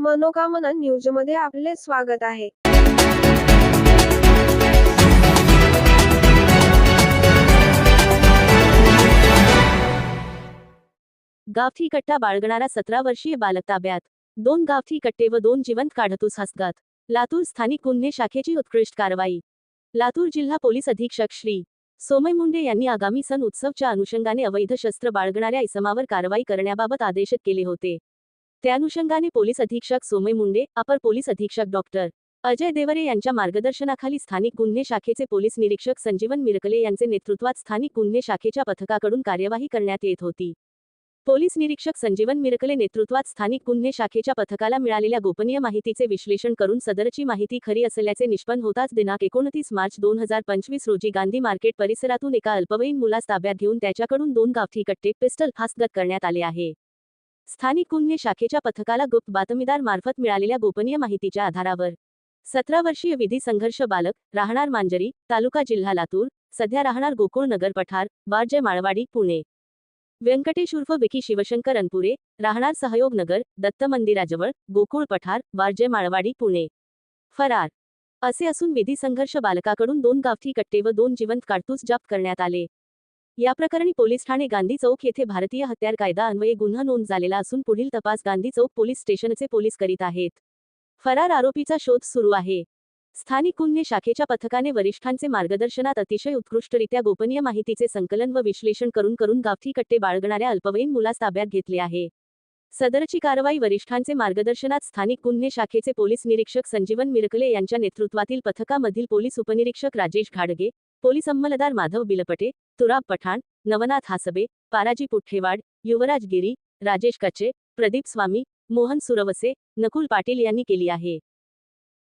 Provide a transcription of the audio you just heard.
मनोकामना न्यूजमध्ये आपले स्वागत आहे. गावठी कट्टा बाळगणारा सतरा वर्षीय बालक ताब्यात. दोन गावठी कट्टे व दोन जिवंत काढतूस हसगात. लातूर स्थानिक गुन्हे शाखेची उत्कृष्ट कारवाई. लातूर जिल्हा पोलीस अधीक्षक श्री. सोमय मुंडे यांनी आगामी सण उत्सवच्या अनुषंगाने अवैध शस्त्र बाळगणाऱ्या इसमावर कारवाई करण्याबाबत आदेश केले होते. त्यानुषंगाने पोलीस अधीक्षक सोमय मुंडे अपर पोलीस अधीक्षक डॉक्टर अजय देवरे यांच्या मार्गदर्शनाखाली स्थानिक गुन्हे शाखेचे पोलीस निरीक्षक संजीवन मिरकले यांचे नेतृत्वात स्थानिक गुन्हे शाखेच्या पथकाकडून कार्यवाही करण्यात येत होती. पोलीस निरीक्षक संजीवन मिरकले नेतृत्वात स्थानिक गुन्हे शाखेच्या पथकाला मिळालेल्या गोपनीय माहितीचे विश्लेषण करून सदरची माहिती खरी असल्याचे निष्पन्न होताच दिनांक एकोणतीस मार्च दोन हजार पंचवीस रोजी गांधी मार्केट परिसरातून एका अल्पवयीन मुलास ताब्यात घेऊन त्याच्याकडून दोन गावठी कट्टे पिस्टल हस्तगत करण्यात आले आहे. स्थानिक गुन्हे शाखेच्या पथकाला गुप्त बातमीदार मार्फत मिळालेल्या गोपनीय माहितीच्या आधारावर. सतरा वर्षीय विधी संघर्ष बालक राहणार मांजरी तालुका जिल्हा लातूर सध्या राहणार गोकुळ नगर पठार वारजे माळवाडी पुणे. व्यंकटेश उर्फ विकी शिवशंकर अनपुरे राहणार सहयोग नगर दत्त मंदिराजवळ गोकुळ पठार वारजे माळवाडी पुणे. फरार. असे असून विधी संघर्ष बालकाकडून दोन गावठी कट्टे व दोन जिवंत काडतूस जप्त करण्यात आले. या प्रकरणी पोलीस ठाणे गांधी चौक येथे भारतीय हत्यार कायदा अन्वये गुन्हा नोंद झालेला असून पुढील तपास गांधी चौक पोलीस स्टेशनचे पोलीस करीत आहेत. फरार आरोपीचा शोध सुरू आहे. स्थानिक गुन्हे शाखेच्या पथकाने वरिष्ठांचे मार्गदर्शनात अतिशय उत्कृष्टरित्या गोपनीय माहितीचे संकलन व विश्लेषण करून करून गावठी कट्टे बाळगणाऱ्या अल्पवयीन मुलास ताब्यात घेतले आहे. सदरची कारवाई वरिष्ठांचे मार्गदर्शनात स्थानिक गुन्हे शाखेचे पोलीस निरीक्षक संजीवन मिरकले यांच्या नेतृत्वातील पथकामधील पोलीस उपनिरीक्षक राजेश घाडगे पोलीस अंमलदार माधव बिलपटे तुराब पठाण नवनाथ हासबे पाराजी पुठ्ठेवाड युवराज गिरी राजेश कचे प्रदीप स्वामी मोहन सुरवसे नकुल पाटील यांनी केली आहे.